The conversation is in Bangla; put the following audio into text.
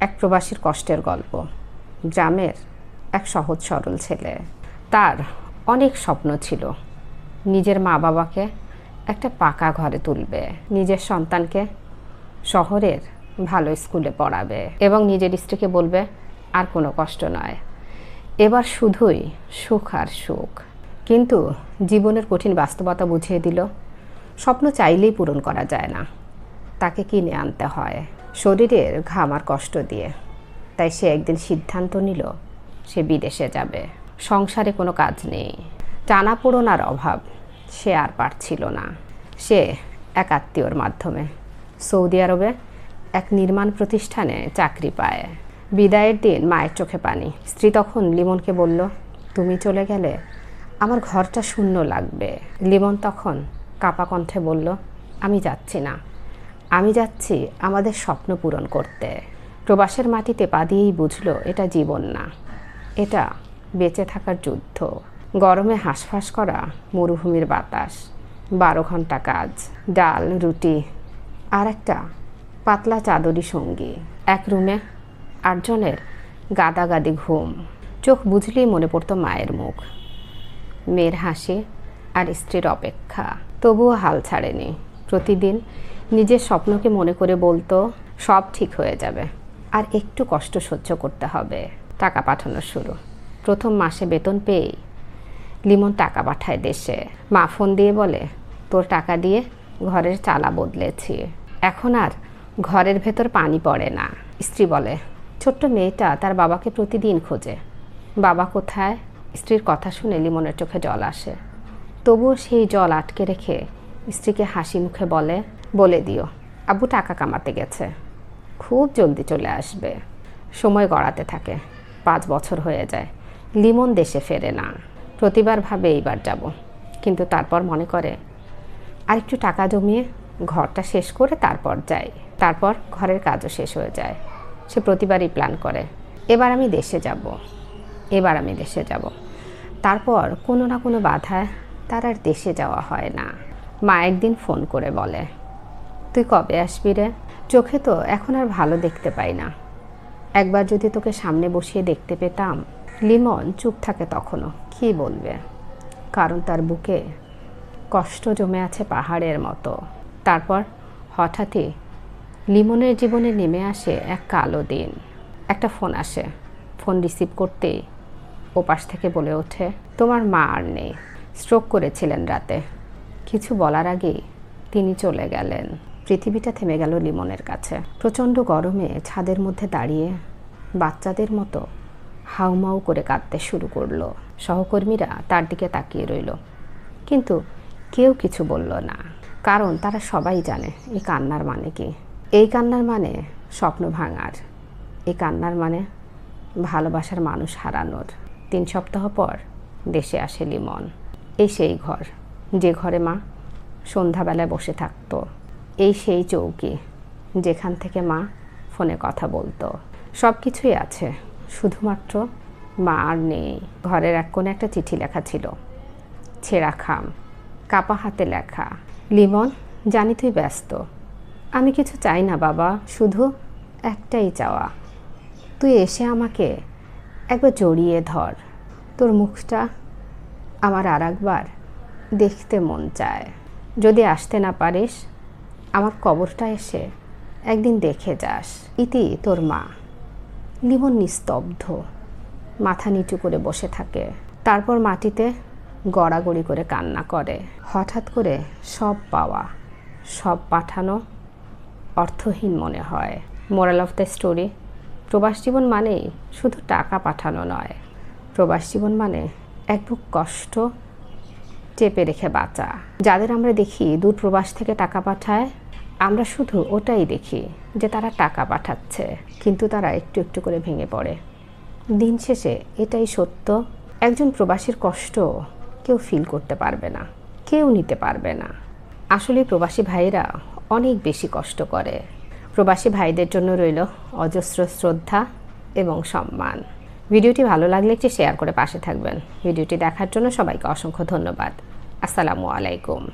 এক প্রবাসীর কষ্টের গল্প। গ্রামের এক সহজ সরল ছেলে। তার অনেক স্বপ্ন ছিল। নিজের মা বাবাকে একটা পাকা ঘরে তুলবে। নিজের সন্তানকে শহরের ভালো স্কুলে পড়াবে এবং নিজের স্ত্রীকে বলবে, আর কোনো কষ্ট নয়। এবার শুধুই সুখ আর সুখ। কিন্তু জীবনের কঠিন বাস্তবতা বুঝিয়ে দিল, স্বপ্ন চাইলেই পূরণ করা যায় না। তাকে কিনে আনতে হয়। শরীরের ঘাম আর কষ্ট দিয়ে। তাই সে একদিন সিদ্ধান্ত নিল সে বিদেশে যাবে। সংসারে কোনো কাজ নেই। টানাপোড়নার অভাব সে আর পারছিল না। সে এক আত্মীয়র মাধ্যমে সৌদি আরবে এক নির্মাণ প্রতিষ্ঠানে চাকরি পায়। বিদায়ের দিন মায়ের চোখে পানি। স্ত্রী তখন লিমনকে বলল, তুমি চলে গেলে আমার ঘরটা শূন্য লাগবে। লিমন তখন কাপা কণ্ঠে বলল, আমি যাচ্ছি না। আমি যাচ্ছি আমাদের স্বপ্ন পূরণ করতে। প্রবাসের মাটিতে পা দিয়েই বুঝলো, এটা জীবন না। এটা বেঁচে থাকার যুদ্ধ। গরমে হাঁসফাঁস করা মরুভূমির বাতাস। বারো ঘণ্টা কাজ, ডাল, রুটি আর একটা পাতলা চাদরি সঙ্গী। এক রুমে আটজনের গাদাগাদি ঘুম। চোখ বুঝলেই মনে পড়তো মায়ের মুখ। মেয়ের হাসি আর স্ত্রীর অপেক্ষা। তবুও হাল ছাড়েনি। প্রতিদিন নিজের স্বপ্নকে মনে করে বলতো, সব ঠিক হয়ে যাবে। আর একটু কষ্ট সহ্য করতে হবে। টাকা পাঠানো শুরু। প্রথম মাসে বেতন পেয়েই লিমন টাকা পাঠায় দেশে। মা ফোন দিয়ে বলে, তোর টাকা দিয়ে ঘরের চালা বদলেছি। এখন আর ঘরের ভেতর পানি পড়ে না। স্ত্রী বলে, ছোট্ট মেয়েটা তার বাবাকে প্রতিদিন খোঁজে। বাবা কোথায়? স্ত্রীর কথা শুনে লিমনের চোখে জল আসে। তবুও সেই জল আটকে রেখে স্ত্রীকে হাসি মুখে বলে বলে দিও, আব্বু টাকা কামাতে গেছে। খুব জলদি চলে আসবে। সময় গড়াতে থাকে। পাঁচ বছর হয়ে যায়। লিমন দেশে ফেরে না। প্রতিবার ভাবে এইবার যাব। কিন্তু তারপর মনে করে, আরেকটু টাকা জমিয়ে ঘরটা শেষ করে তারপর যাই। তারপর ঘরের কাজও শেষ হয়ে যায়। সে প্রতিবারই প্ল্যান করে, এবার আমি দেশে যাব। এবার আমি দেশে যাব। তারপর কোনো না কোনো বাধায় তার আর দেশে যাওয়া হয় না। মা একদিন ফোন করে বলে, তুই কবে আসবি রে? চোখে তো এখন আর ভালো দেখতে পাই না। একবার যদি তোকে সামনে বসিয়ে দেখতে পেতাম, লিমন চুপ থাকে তখনও, কী বলবে? কারণ তার বুকে কষ্ট জমে আছে পাহাড়ের মতো। তারপর হঠাৎই লিমনের জীবনে নেমে আসে এক কালো দিন। একটা ফোন আসে। ফোন রিসিভ করতেই ওপাশ থেকে বলে ওঠে, তোমার মা আর নেই। স্ট্রোক করেছিলেন রাতে। কিছু বলার আগেই তিনি চলে গেলেন। পৃথিবীটা থেমে গেল লিমনের কাছে। প্রচণ্ড গরমে ছাদের মধ্যে দাঁড়িয়ে বাচ্চাদের মতো হাউমাউ করে কাঁদতে শুরু করল। সহকর্মীরা তার দিকে তাকিয়ে রইল। কিন্তু কেউ কিছু বলল না। কারণ তারা সবাই জানে এই কান্নার মানে কি? এই কান্নার মানে স্বপ্ন ভাঙার। এই কান্নার মানে ভালোবাসার মানুষ হারানোর। তিন সপ্তাহ পর দেশে আসে লিমন। এই সেই ঘর। যে ঘরে মা সন্ধ্যাবেলায় বসে থাকতো, এই সেই চৌকি যেখান থেকে মা ফোনে কথা বলতো। সব কিছুই আছে, শুধুমাত্র মা আর নেই। ঘরের এক কোণে একটা চিঠি লেখা ছিল, ছেঁড়া খাম, কাপা হাতে লেখা, লিমন, জানি তুই ব্যস্ত। আমি কিছু চাই না বাবা, শুধু একটাই চাওয়া। তুই এসে আমাকে একবার জড়িয়ে ধর। তোর মুখটা আমার আর একবার দেখতে মন চায়। যদি আসতে না পারিস, আমার কবরটা এসে একদিন দেখে যাস। ইতি তোর মা। লিমন নিস্তব্ধ। মাথা নিচু করে বসে থাকে। তারপর মাটিতে গড়াগড়ি করে কান্না করে। হঠাৎ করে সব পাওয়া, সব পাঠানো অর্থহীন মনে হয়। মোরাল অফ দ্য স্টোরি, প্রবাস জীবন মানেই শুধু টাকা পাঠানো নয়। প্রবাস জীবন মানে এক বুক কষ্ট চেপে রেখে বাঁচা। যাদের আমরা দেখি দূর প্রবাস থেকে টাকা পাঠায়, আমরা শুধু ওটাই দেখি যে তারা টাকা পাঠাচ্ছে, কিন্তু তারা একটু একটু করে ভেঙে পড়ে। দিন শেষে এটাই সত্য, একজন প্রবাসীর কষ্ট কেউ ফিল করতে পারবে না, কেউ নিতে পারবে না। আসলে প্রবাসী ভাইরা অনেক বেশি কষ্ট করে। প্রবাসী ভাইদের জন্য রইল অজস্র শ্রদ্ধা এবং সম্মান। ভিডিওটি ভালো লাগলে একটি শেয়ার করে পাশে থাকবেন। ভিডিওটি দেখার জন্য সবাইকে অসংখ্য ধন্যবাদ। আসসালামু আলাইকুম।